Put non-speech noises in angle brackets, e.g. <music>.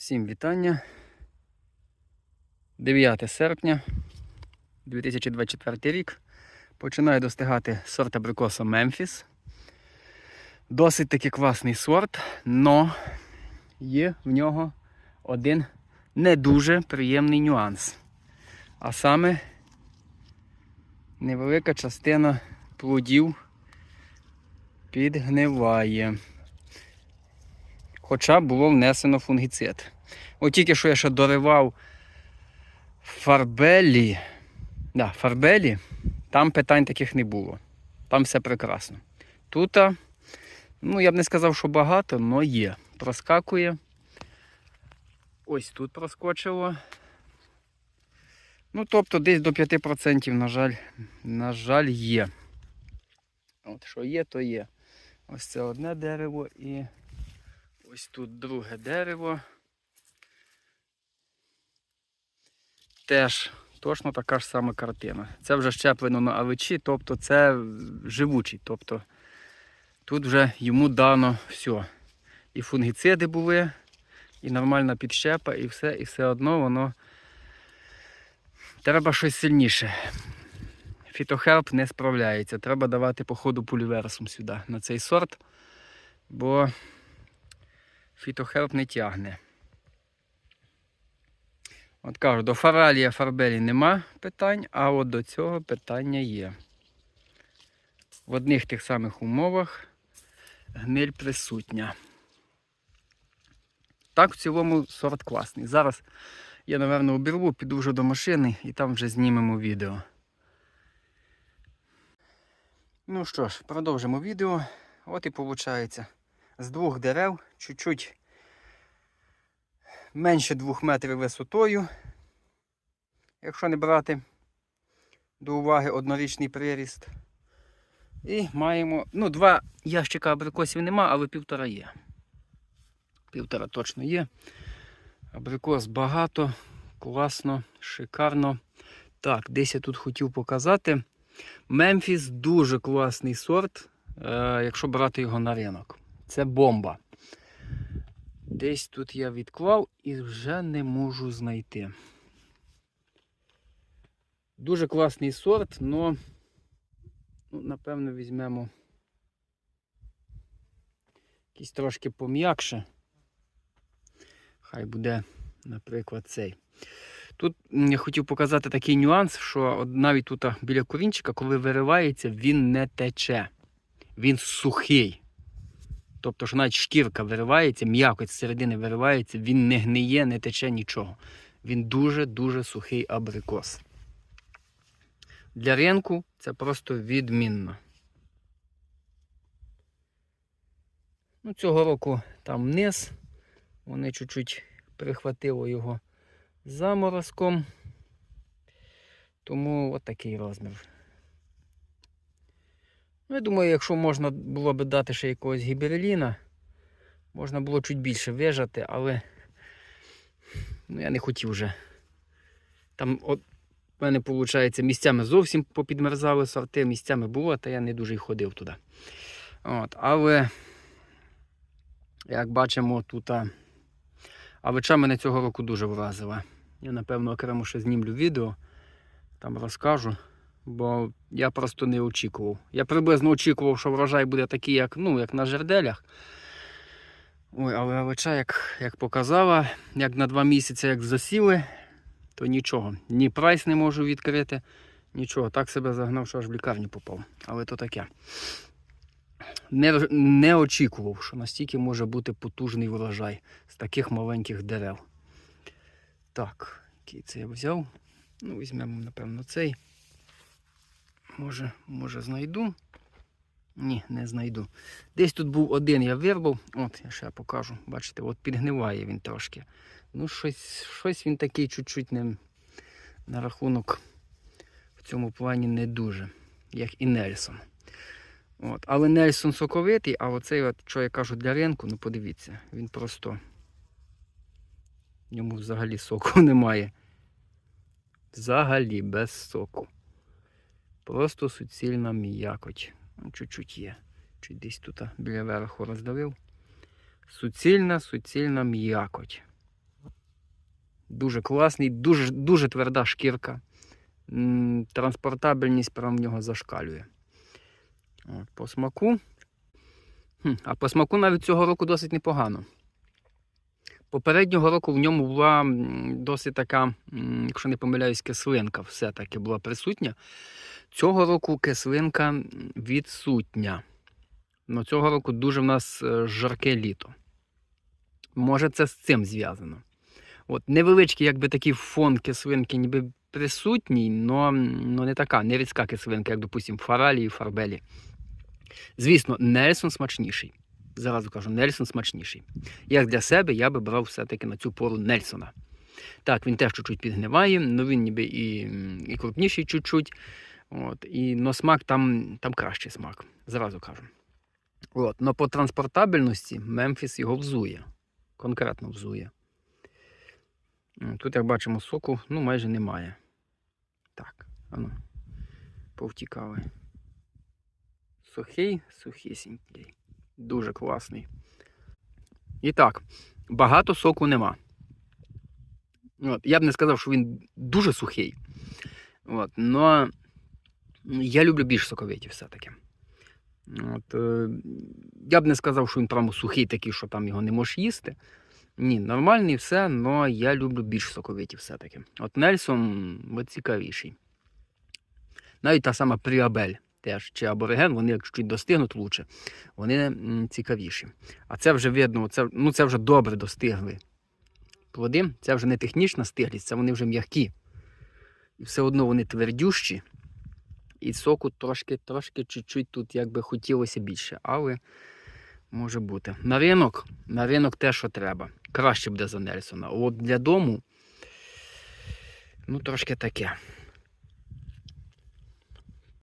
Всім вітання. 9 серпня 2024 рік. Починаю достигати сорт абрикоса Мемфіс. Досить таки класний сорт, но є в нього один не дуже приємний нюанс. А саме невелика частина плодів підгниває. Хоча було внесено фунгіцид. От тільки що я ще доривав фарбелі. Да, фарбелі, там питань таких не було. Там все прекрасно. Тут, ну я б не сказав, що багато, але є. Проскакує. Ось тут проскочило. Ну, тобто десь до 5%, на жаль, на жаль, є. От що є, то є. Ось це одне дерево і ось тут друге дерево. Теж точно така ж сама картина. Це вже щеплено на авичі, тобто це живучий. Тобто тут вже йому дано все. І фунгіциди були, і нормальна підщепа, і все, і все одно воно треба щось сильніше. Фітохелп не справляється. Треба давати по ходу пуліверсум сюди на цей сорт, бо фітохелп не тягне. От кажу, до фаралія фарбелі нема питань, а от до цього питання є. В одних тих самих умовах гниль присутня. Так, в цілому сорт класний. Зараз я, напевно, обірву, піду вже до машини і там вже знімемо відео. Ну що ж, продовжимо відео. От і виходить. З двох дерев чуть-чуть менше двох метрів висотою. Якщо не брати до уваги однорічний приріст. І маємо, ну, два ящика абрикосів нема, але півтора є. Півтора точно є. Абрикос багато, класно, шикарно. Так, десь я тут хотів показати. Мемфіс дуже класний сорт, е, якщо брати його на ринок. Це бомба. Десь тут я відклав і вже не можу знайти. Дуже класний сорт, але ну, напевно візьмемо якийсь трошки пом'якше. Хай буде, наприклад, цей. Тут я хотів показати такий нюанс, що навіть тут біля корінчика, коли виривається, він не тече. Він сухий. Тобто, що навіть шкірка виривається, м'якоть з середини виривається, він не гниє, не тече нічого. Він дуже-дуже сухий абрикос. Для ринку це просто відмінно. Ну, Цього року там низ. Вони чуть-чуть прихватило його заморозком. Тому от такий розмір. Ну, я думаю, якщо можна було б дати ще якогось гіберліна, можна було чуть більше вижати, але ну, я не хотів вже. Там от в мене, виходить, місцями зовсім попідмерзали сорти, місцями було, та я не дуже й ходив туди. От, Але, як бачимо, тут авича мене цього року дуже вразила. Я, напевно, окремо ще знімлю відео, там розкажу, бо я просто не очікував. Я приблизно очікував, що врожай буде такий, як ну, як на жерделях. Ой, але авича, як, як показала, як на два місяці як засіли, то нічого. Ні прайс не можу відкрити, нічого. Так себе загнав, що аж в лікарню попав. Але то таке. Не, не очікував, що настільки може бути потужний врожай з таких маленьких дерев. Так, який це я взяв? Ну, візьмемо, напевно, цей. Може, може знайду. Ні, не знайду. Десь тут був один, я вирвав. От, я ще покажу. Бачите, от підгниває він трошки. Ну, щось щось він такий чуть-чуть не на рахунок в цьому плані не дуже, як і Нельсон. От. Але Нельсон соковитий, а оцей, от, що я кажу для ринку, ну подивіться, він просто в ньому взагалі соку <laughs> немає. Взагалі без соку. Просто суцільна м'якоть. Ну, чуть-чуть є. Чуть десь тут біля верху роздавив. Суцільна, суцільна м'якоть. Дуже класний, дуже, дуже тверда шкірка. Транспортабельність прям в нього зашкалює. От, по смаку. Хм, а по смаку навіть цього року досить непогано. Попереднього року в ньому була досить така, якщо не помиляюсь, кислинка все-таки була присутня. Цього року кислинка відсутня. Но цього року дуже в нас е, жарке літо. Може, це з цим зв'язано. От, невеличкий, якби такий фон кислинки, ніби присутній, але не така, не різка кислинка, як, допустимо, фаралі і фарбелі. Звісно, Нельсон смачніший. Зразу кажу, Нельсон смачніший. Як для себе, я би брав все-таки на цю пору Нельсона. Так, він теж чуть-чуть підгниває, але він ніби і, і крупніший чуть-чуть. От, і, но смак там, там кращий смак, зразу кажу. От, но по транспортабельності Мемфіс його взує. Конкретно взує. Тут, як бачимо, соку ну, майже немає. Так, ану, повтікали. Сухий, сухісінький. Дуже класний. І так, багато соку нема. От, я б не сказав, що він дуже сухий. От, но я люблю більш соковиті все-таки. От, е, я б не сказав, що він прямо сухий такий, що там його не можеш їсти. Ні, нормальний все, але я люблю більш соковиті все-таки. От Нельсон цікавіший. Навіть та сама Пріабель теж, чи абориген, вони як чуть достигнуть лучше, вони цікавіші. А це вже видно, це, ну, це вже добре достигли. Плоди, це вже не технічна стиглість, це вони вже м'які. І все одно вони твердющі. І соку трошки, трошки чуть-чуть тут якби хотілося більше, але може бути. На ринок, на ринок те, що треба. Краще буде за Нельсона. От для дому, ну трошки таке.